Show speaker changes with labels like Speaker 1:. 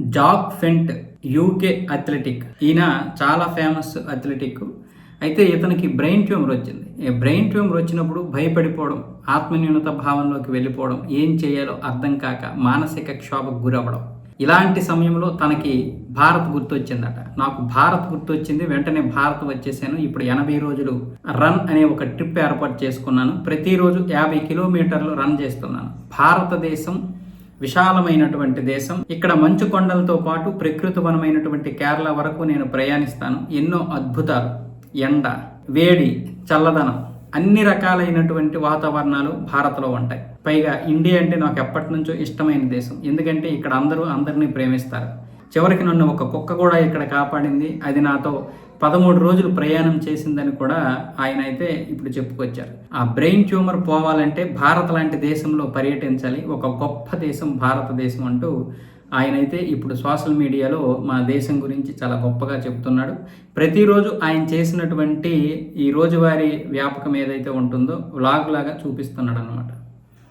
Speaker 1: Jack ఫెంట్ UK athletic. ఈయన చాలా famous athletic. అయితే ఇతనికి బ్రెయిన్ ట్యూమర్ వచ్చింది. బ్రెయిన్ ట్యూమర్ వచ్చినప్పుడు భయపడిపోవడం ఆత్మన్యూనత భావంలోకి వెళ్ళిపోవడం ఏం చేయాలో అర్థం కాక మానసిక క్షోభకు గురవ్వడం. ఇలాంటి సమయంలో తనకి భారత్ గుర్తొచ్చిందట. నాకు భారత్ గుర్తొచ్చింది వెంటనే భారత్ వచ్చేసాను. ఇప్పుడు ఎనభై రోజులు రన్ అనే ఒక ట్రిప్ ఏర్పాటు చేసుకున్నాను. ప్రతిరోజు యాభై కిలోమీటర్లు రన్ చేస్తున్నాను. భారతదేశం విశాలమైనటువంటి దేశం. ఇక్కడ మంచు కొండలతో పాటు ప్రకృతి వనమైనటువంటి కేరళ వరకు నేను ప్రయాణిస్తాను. ఎన్నో అద్భుతాలు. ఎండ వేడి చల్లదనం. అన్ని రకాలైనటువంటి వాతావరణాలు భారత్లో ఉంటాయి. పైగా ఇండియా అంటే నాకు ఎప్పటి నుంచో ఇష్టమైన దేశం. ఎందుకంటే ఇక్కడ అందరూ అందరినీ ప్రేమిస్తారు. చివరికి నన్ను ఒక కుక్క కూడా ఇక్కడ కాపాడింది. అది నాతో పదమూడు రోజులు ప్రయాణం చేసిందని కూడా ఆయన అయితే ఇప్పుడు చెప్పుకొచ్చారు. ఆ బ్రెయిన్ ట్యూమర్ పోవాలంటే భారత్ లాంటి దేశంలో పర్యటించాలి ఒక గొప్ప దేశం భారతదేశం అంటూ ఆయనైతే ఇప్పుడు సోషల్ మీడియాలో మన దేశం గురించి చాలా గొప్పగా చెప్తున్నాడు. ప్రతిరోజు ఆయన చేసినటువంటి ఈ రోజువారీ వ్యాపకం ఏదైతే ఉంటుందో వ్లాగ్ లాగా చూపిస్తున్నాడు అనమాట